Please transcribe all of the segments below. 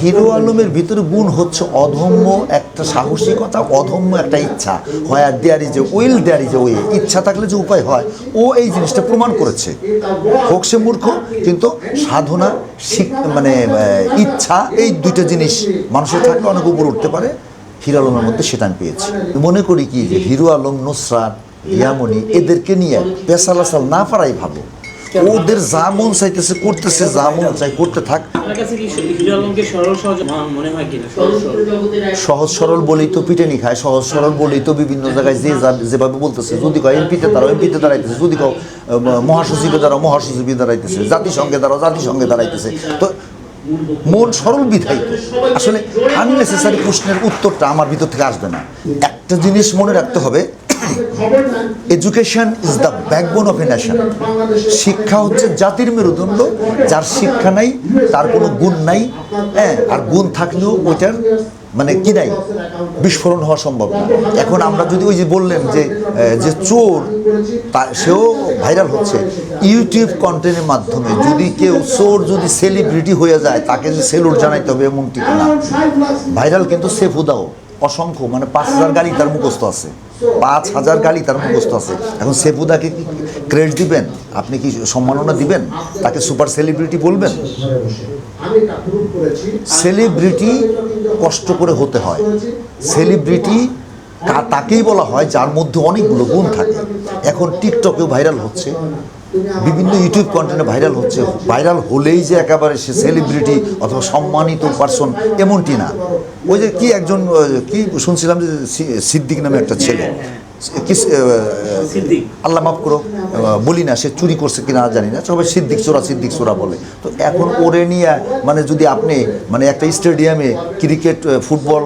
Hero আলমের ভিতরে গুণ হচ্ছে অধম্য একটা সাহসিকতা অধম্য একটা ইচ্ছা। হয় আর দেয়ারি যে উইল দেয়ারি যে ওয়ে ইচ্ছা থাকলে যে উপায় হয়, ও এই জিনিসটা প্রমাণ করেছে। হোক সে মূর্খ, কিন্তু সাধনা মানে ইচ্ছা, এই দুইটা জিনিস মানুষের থাকলে অনেক উপরে উঠতে পারে। হিরো আলমের মধ্যে সেটা আমি পেয়েছি। মনে করি কি যে হিরো আলম, নুসরাত, রিয়ামণি, এদেরকে নিয়ে পেশাল আসাল না পারাই ভালো। ওদের যা মন চাইতেছে করতেছে যা মন চাই করতে থাক। সহজ সরল বলেই তো পিটেনি খায় সহজ সরল বলেই তো বিভিন্ন জায়গায় যে যা- যেভাবে বলতেছে যদি কয় এমপিতে দাঁড়াও এমপিতে দাঁড়াইতেছে যদি কও মহাসচিবে দাঁড়াও মহাসচিবে দাঁড়াইতেছে জাতিসংঘে দাঁড়াও জাতিসংঘে দাঁড়াইতেছে। তো মন সরল বিধায়িত। আসলে আননেসেসারি প্রশ্নের উত্তরটা আমার ভিতর থেকে আসবে না। একটা জিনিস মনে রাখতে হবে education is the backbone of a nation শিক্ষা হচ্ছে জাতির মেরুদণ্ড, যার শিক্ষা নাই, তার কোনো গুণ নাই। হ্যাঁ আর গুণ থাকলেও ওইটার মানে কি নাই? বিস্ফোরণ হওয়া সম্ভব না। এখন আমরা যদি ওই যে বললেন যে যে চোর, তা সেও ভাইরাল হচ্ছে। ইউটিউব কন্টেন্টের মাধ্যমে যদি কেউ চোর যদি সেলিব্রিটি হয়ে যায়, তাকে যে সেলুট জানাইতে হবে এমনটি না। ভাইরাল কিন্তু সেফুদাও অসংখ্য মানে পাঁচ হাজার গাড়ি তার মুখস্থ আছে। পাঁচ হাজার গাড়ি তার মুখস্থ আছে। এখন সেপুদাকে কি ক্রেডিট দিবেন? আপনি কি সম্মাননা দিবেন? তাকে সুপার সেলিব্রিটি বলবেন? সেলিব্রিটি কষ্ট করে হতে হয়। সেলিব্রিটি তাকেই বলা হয় যার মধ্যে অনেকগুলো গুণ থাকে। এখন টিকটকেও ভাইরাল হচ্ছে। বিভিন্ন ইউটিউব কন্টেন্টে ভাইরাল হচ্ছে। ভাইরাল হলেই যে একেবারে সে সেলিব্রিটি অথবা সম্মানিত পার্সন এমনটি না। ওই যে কি একজন কি শুনছিলাম যে সিদ্দিক নামে একটা ছেলে। আল্লাহ মাফ করো বলি না সে চুরি করছে কিনা জানি না সবাই সিদ্দিক চোরা সিদ্দিক চোরা বলে। তো এখন ওরে নিয়ে মানে যদি আপনি মানে একটা স্টেডিয়ামে ক্রিকেট ফুটবল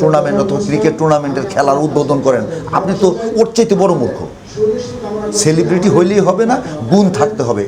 টুর্নামেন্ট অথবা ক্রিকেট টুর্নামেন্টের খেলার উদ্বোধন করেন আপনি তো ওর চাইতে বড় মূর্খ। সেলিব্রিটি হইলেই হবে না গুণ থাকতে হবে।